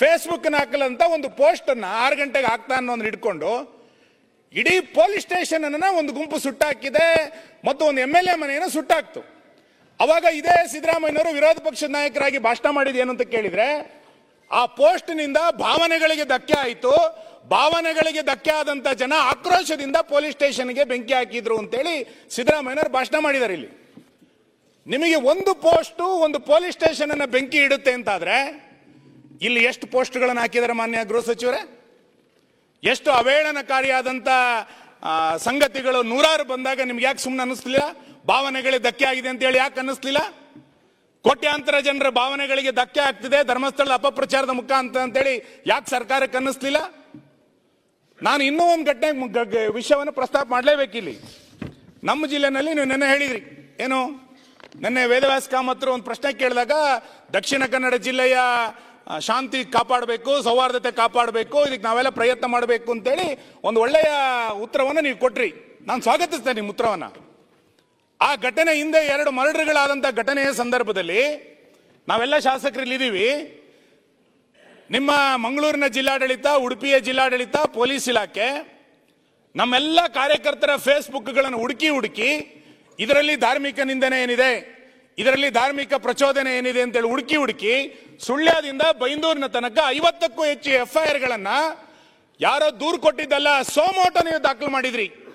Facebook ಹಾಕಲಂತ ಒಂದು post ಅನ್ನ ಆರು ಗಂಟೆಗೆ ಹಾಕ್ತಾ ಅನ್ನೋದು ಹಿಡ್ಕೊಂಡು ಇಡೀ ಪೊಲೀಸ್ ಸ್ಟೇಷನ್ ಅನ್ನ ಒಂದು ಗುಂಪು ಸುಟ್ಟಾಕಿದೆ ಮತ್ತು ಒಂದು ಎಂ ಎಲ್ ಎ ಮನೆಯನ್ನು ಸುಟ್ಟಾಕ್ತು. ಅವಾಗ ಇದೇ ಸಿದ್ದರಾಮಯ್ಯನವರು ವಿರೋಧ ಪಕ್ಷದ ನಾಯಕರಾಗಿ ಭಾಷಣ ಮಾಡಿದ ಏನು ಅಂತ ಕೇಳಿದ್ರೆ, ಆ ಪೋಸ್ಟ್ನಿಂದ ಭಾವನೆಗಳಿಗೆ ಧಕ್ಕೆ ಆಯಿತು. ಭಾವನೆಗಳಿಗೆ ಧಕ್ಕೆ ಆದಂತ ಜನ ಆಕ್ರೋಶದಿಂದ ಪೊಲೀಸ್ ಸ್ಟೇಷನ್ಗೆ ಬೆಂಕಿ ಹಾಕಿದ್ರು ಅಂತೇಳಿ ಸಿದ್ದರಾಮಯ್ಯನವರು ಭಾಷಣ ಮಾಡಿದ್ದಾರೆ ಇಲ್ಲಿ. ನಿಮಗೆ ಒಂದು ಪೋಸ್ಟು ಒಂದು ಪೊಲೀಸ್ ಸ್ಟೇಷನ್ ಅನ್ನ ಬೆಂಕಿ ಇಡುತ್ತೆ ಅಂತಾದ್ರೆ ಇಲ್ಲಿ ಎಷ್ಟು ಪೋಸ್ಟ್ಗಳನ್ನು ಹಾಕಿದ್ದಾರೆ ಮಾನ್ಯ ಗೃಹ ಸಚಿವರೇ? ಎಷ್ಟು ಅವೇಳನಕಾರಿಯಾದಂಥ ಸಂಗತಿಗಳು ನೂರಾರು ಬಂದಾಗ ನಿಮ್ಗೆ ಯಾಕೆ ಸುಮ್ಮನೆ ಅನ್ನಿಸ್ಲಿಲ್ಲ? ಭಾವನೆಗಳಿಗೆ ಧಕ್ಕೆ ಆಗಿದೆ ಅಂತ ಹೇಳಿ ಯಾಕೆ ಅನ್ನಿಸ್ಲಿಲ್ಲ? ಕೋಟ್ಯಾಂತರ ಜನರ ಭಾವನೆಗಳಿಗೆ ಧಕ್ಕೆ ಆಗ್ತಿದೆ ಧರ್ಮಸ್ಥಳದ ಅಪಪ್ರಚಾರದ ಮುಖ ಅಂತ ಅಂತೇಳಿ ಯಾಕೆ ಸರ್ಕಾರಕ್ಕೆ ಅನ್ನಿಸ್ಲಿಲ್ಲ? ನಾನು ಇನ್ನೂ ಒಂದು ಘಟನೆ ವಿಷಯವನ್ನು ಪ್ರಸ್ತಾಪ ಮಾಡಲೇಬೇಕಿಲ್ಲಿ ನಮ್ಮ ಜಿಲ್ಲೆನಲ್ಲಿ ನೀವು ನೆನ್ನೆ ಹೇಳಿದ್ರಿ. ಏನು? ನೆನ್ನೆ ವೇದವ್ಯಾಸ ಕಾಮತ್ರ ಒಂದು ಪ್ರಶ್ನೆ ಕೇಳಿದಾಗ ದಕ್ಷಿಣ ಕನ್ನಡ ಜಿಲ್ಲೆಯ ಶಾಂತಿ ಕಾಪಾಡಬೇಕು, ಸೌಹಾರ್ದತೆ ಕಾಪಾಡಬೇಕು, ಇದಕ್ಕೆ ನಾವೆಲ್ಲ ಪ್ರಯತ್ನ ಮಾಡಬೇಕು ಅಂತೇಳಿ ಒಂದು ಒಳ್ಳೆಯ ಉತ್ತರವನ್ನು ನೀವು ಕೊಟ್ರಿ. ನಾನು ಸ್ವಾಗತಿಸ್ತೇನೆ ನಿಮ್ಮ ಉತ್ತರವನ್ನು. ಆ ಘಟನೆ ಹಿಂದೆ ಎರಡು ಮರ್ಡರ್ಗಳಾದಂಥ ಘಟನೆಯ ಸಂದರ್ಭದಲ್ಲಿ ನಾವೆಲ್ಲ ಶಾಸಕರಲ್ಲಿದ್ದೀವಿ. ನಿಮ್ಮ ಮಂಗಳೂರಿನ ಜಿಲ್ಲಾಡಳಿತ, ಉಡುಪಿಯ ಜಿಲ್ಲಾಡಳಿತ, ಪೊಲೀಸ್ ಇಲಾಖೆ, ನಮ್ಮೆಲ್ಲ ಕಾರ್ಯಕರ್ತರ ಫೇಸ್ಬುಕ್ಗಳನ್ನು ಹುಡುಕಿ ಹುಡುಕಿ ಇದರಲ್ಲಿ ಧಾರ್ಮಿಕ ನಿಂದನೆ ಏನಿದೆ? ಇದರಲ್ಲಿ ಧಾರ್ಮಿಕ ಪ್ರಚೋದನೆ ಏನಿದೆ ಅಂತೇಳಿ ಹುಡುಕಿ ಹುಡುಕಿ ಸುಳ್ಯದಿಂದ ಬೈಂದೂರಿನ ತನಕ ಐವತ್ತಕ್ಕೂ ಹೆಚ್ಚು ಎಫ್ ಐ ಆರ್ಗಳನ್ನ ಯಾರೋ ದೂರು ಕೊಟ್ಟಿದ್ದಲ್ಲ ಸೋಮೋಟ ನೀವು ದಾಖಲು ಮಾಡಿದ್ರಿ.